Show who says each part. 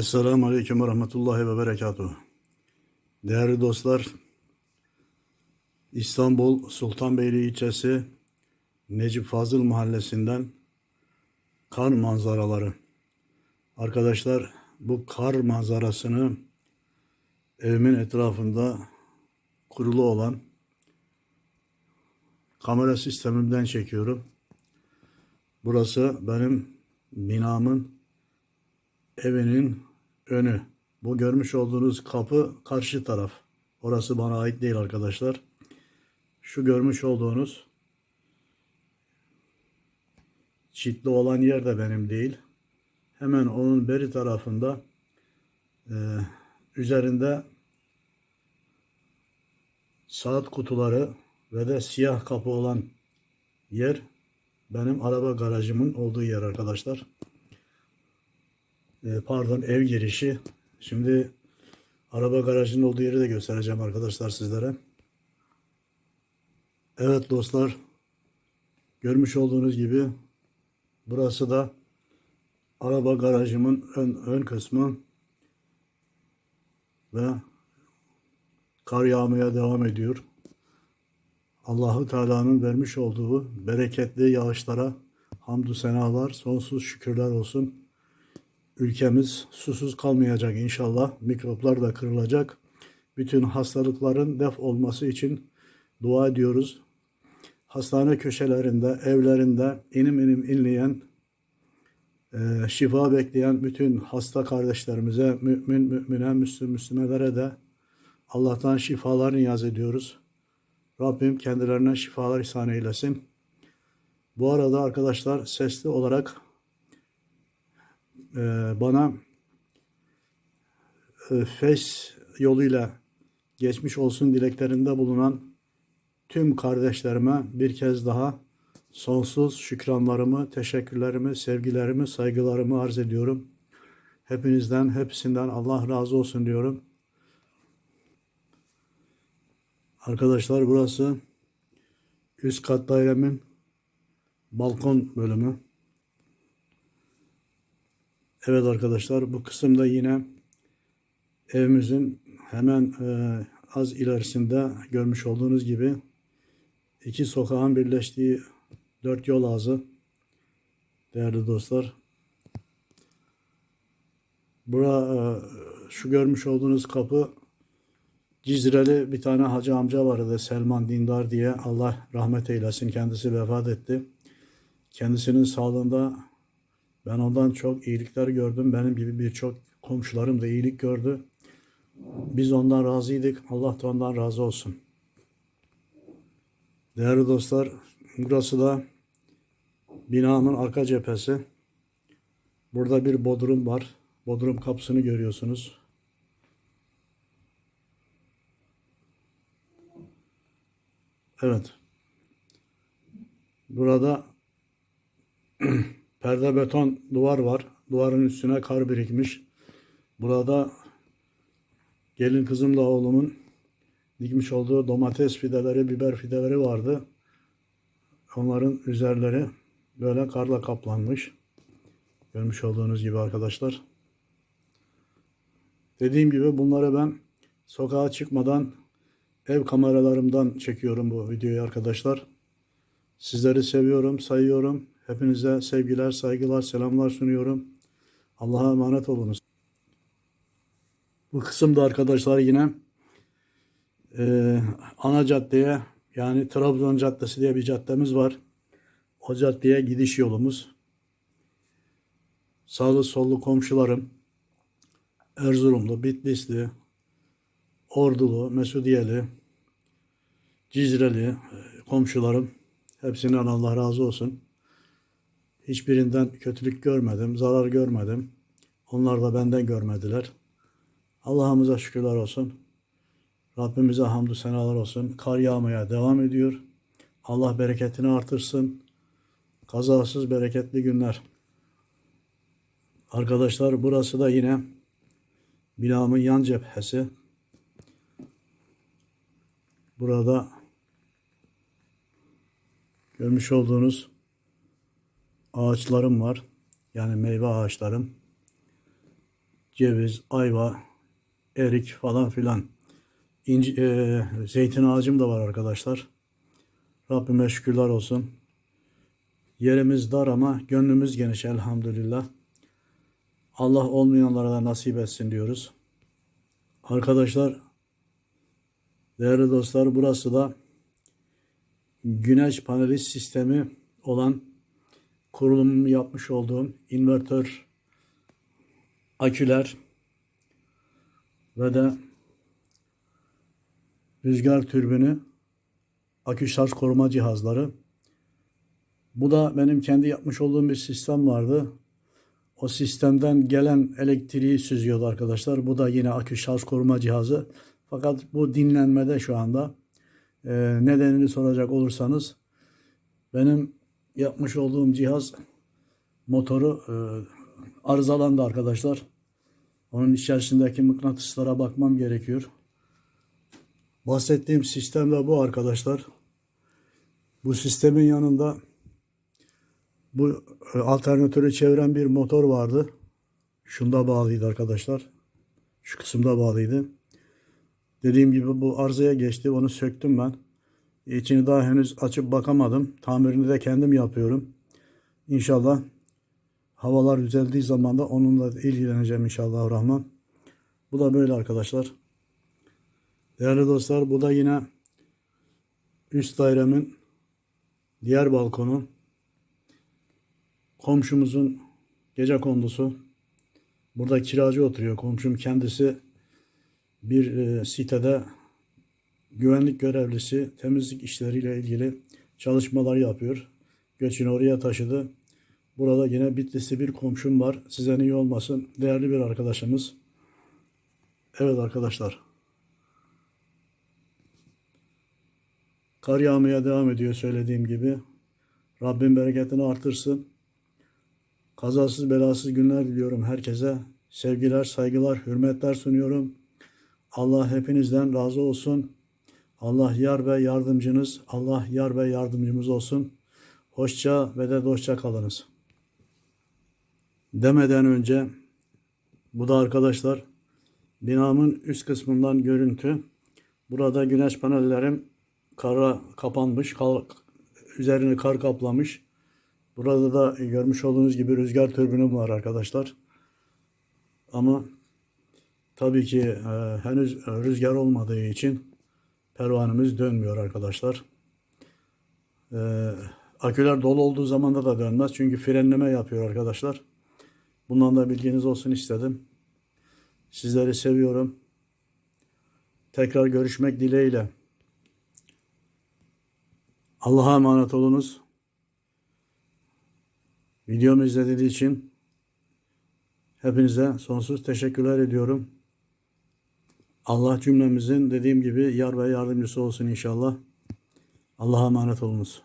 Speaker 1: Esselamu Aleyküm ve Rahmetullahi ve Berekatuhu. Değerli dostlar, İstanbul Sultanbeyli ilçesi Necip Fazıl mahallesinden kar manzaraları. Arkadaşlar bu kar manzarasını evimin etrafında kurulu olan kamera sistemimden çekiyorum. Burası benim binamın evinin önü. Bu görmüş olduğunuz kapı karşı taraf. Orası bana ait değil arkadaşlar. Şu görmüş olduğunuz çitli olan yer de benim değil. Hemen onun beri tarafında e, üzerinde saat kutuları ve de siyah kapı olan yer benim araba garajımın olduğu yer arkadaşlar. E, pardon ev girişi. Şimdi araba garajının olduğu yeri de göstereceğim arkadaşlar sizlere. Evet dostlar. Görmüş olduğunuz gibi burası da araba garajımın ön, ön kısmı ve kar yağmaya devam ediyor. Allahu Teala'nın vermiş olduğu bereketli yağışlara hamdü senalar, sonsuz şükürler olsun. Ülkemiz susuz kalmayacak inşallah. Mikroplar da kırılacak. Bütün hastalıkların def olması için dua ediyoruz. Hastane köşelerinde, evlerinde inim inim inleyen, e, şifa bekleyen bütün hasta kardeşlerimize, mümin, mümine, müslüm, müslümelere de Allah'tan şifalar niyaz ediyoruz. Rabbim kendilerine şifalar ihsan eylesin. Bu arada arkadaşlar sesli olarak e, bana e, Face yoluyla geçmiş olsun dileklerinde bulunan tüm kardeşlerime bir kez daha sonsuz şükranlarımı, teşekkürlerimi, sevgilerimi, saygılarımı arz ediyorum. Hepinizden, hepsinden Allah razı olsun diyorum. Arkadaşlar burası üst kat dairemin balkon bölümü. Evet arkadaşlar bu kısımda yine evimizin hemen e, az ilerisinde görmüş olduğunuz gibi iki sokağın birleştiği dört yol ağzı değerli dostlar. Bura e, şu görmüş olduğunuz kapı Cizreli bir tane hacı amca vardı Selman Dindar diye Allah rahmet eylesin kendisi vefat etti. Kendisinin sağlığında ben ondan çok iyilikler gördüm. Benim gibi birçok komşularım da iyilik gördü. Biz ondan razıydık. Allah da ondan razı olsun. Değerli dostlar, burası da binanın arka cephesi. Burada bir bodrum var. Bodrum kapısını görüyorsunuz. Evet. Burada perde beton duvar var. Duvarın üstüne kar birikmiş. Burada gelin kızımla oğlumun dikmiş olduğu domates fideleri, biber fideleri vardı. Onların üzerleri böyle karla kaplanmış. Görmüş olduğunuz gibi arkadaşlar. Dediğim gibi bunları ben sokağa çıkmadan ev kameralarımdan çekiyorum bu videoyu arkadaşlar. Sizleri seviyorum, sayıyorum. Hepinize sevgiler, saygılar, selamlar sunuyorum. Allah'a emanet olunuz. Bu kısımda arkadaşlar yine e, ana caddeye yani Trabzon Caddesi diye bir caddemiz var. O caddeye gidiş yolumuz. Sağlı sollu komşularım Erzurumlu, Bitlisli, Ordulu, Mesudiyeli, Cizreli e, komşularım hepsinden Allah razı olsun. Hiçbirinden kötülük görmedim, zarar görmedim. Onlar da benden görmediler. Allah'ımıza şükürler olsun. Rabbimize hamdü senalar olsun. Kar yağmaya devam ediyor. Allah bereketini artırsın. Kazasız bereketli günler. Arkadaşlar burası da yine binamın yan cephesi. Burada görmüş olduğunuz ağaçlarım var. Yani meyve ağaçlarım. ceviz, ayva, erik falan filan. İnci, e, zeytin ağacım da var arkadaşlar. Rabbime şükürler olsun. Yerimiz dar ama gönlümüz geniş elhamdülillah. Allah olmayanlara da nasip etsin diyoruz. Arkadaşlar, değerli dostlar burası da güneş paneli sistemi olan kurulumu yapmış olduğum invertör aküler ve de rüzgar türbünü akü şarj koruma cihazları. Bu da benim kendi yapmış olduğum bir sistem vardı. O sistemden gelen elektriği süzüyordu arkadaşlar. Bu da yine akü şarj koruma cihazı. Fakat bu dinlenmede şu anda. Ee, nedenini soracak olursanız benim yapmış olduğum cihaz motoru e, arızalandı arkadaşlar. Onun içerisindeki mıknatıslara bakmam gerekiyor. Bahsettiğim sistem de bu arkadaşlar. Bu sistemin yanında bu e, alternatörü çeviren bir motor vardı. Şunda bağlıydı arkadaşlar. Şu kısımda bağlıydı. Dediğim gibi bu arızaya geçti. Onu söktüm ben. İçini daha henüz açıp bakamadım. Tamirini de kendim yapıyorum. İnşallah havalar düzeldiği zaman da onunla ilgileneceğim inşallah rahman. Bu da böyle arkadaşlar. Değerli dostlar bu da yine üst dairemin diğer balkonu. Komşumuzun gece kondusu. Burada kiracı oturuyor. Komşum kendisi bir e, sitede güvenlik görevlisi temizlik işleriyle ilgili çalışmalar yapıyor. Göçünü oraya taşıdı. Burada yine Bitlisli bir komşum var. Size iyi olmasın. Değerli bir arkadaşımız. Evet arkadaşlar. Kar yağmaya devam ediyor söylediğim gibi. Rabbim bereketini artırsın. Kazasız belasız günler diliyorum herkese. Sevgiler, saygılar, hürmetler sunuyorum. Allah hepinizden razı olsun. Allah yar ve yardımcınız, Allah yar ve yardımcımız olsun. Hoşça ve de dostça kalınız. Demeden önce bu da arkadaşlar binamın üst kısmından görüntü. Burada güneş panellerim kara kapanmış, kar, üzerini kar kaplamış. Burada da görmüş olduğunuz gibi rüzgar türbünüm var arkadaşlar. Ama tabii ki e, henüz rüzgar olmadığı için pervanemiz dönmüyor arkadaşlar. E, aküler dolu olduğu zaman da dönmez. Çünkü frenleme yapıyor arkadaşlar. Bundan da bilginiz olsun istedim. Sizleri seviyorum. Tekrar görüşmek dileğiyle. Allah'a emanet olunuz. Videomu izlediğiniz için hepinize sonsuz teşekkürler ediyorum. Allah cümlemizin dediğim gibi yar ve yardımcısı olsun inşallah. Allah'a emanet olunuz.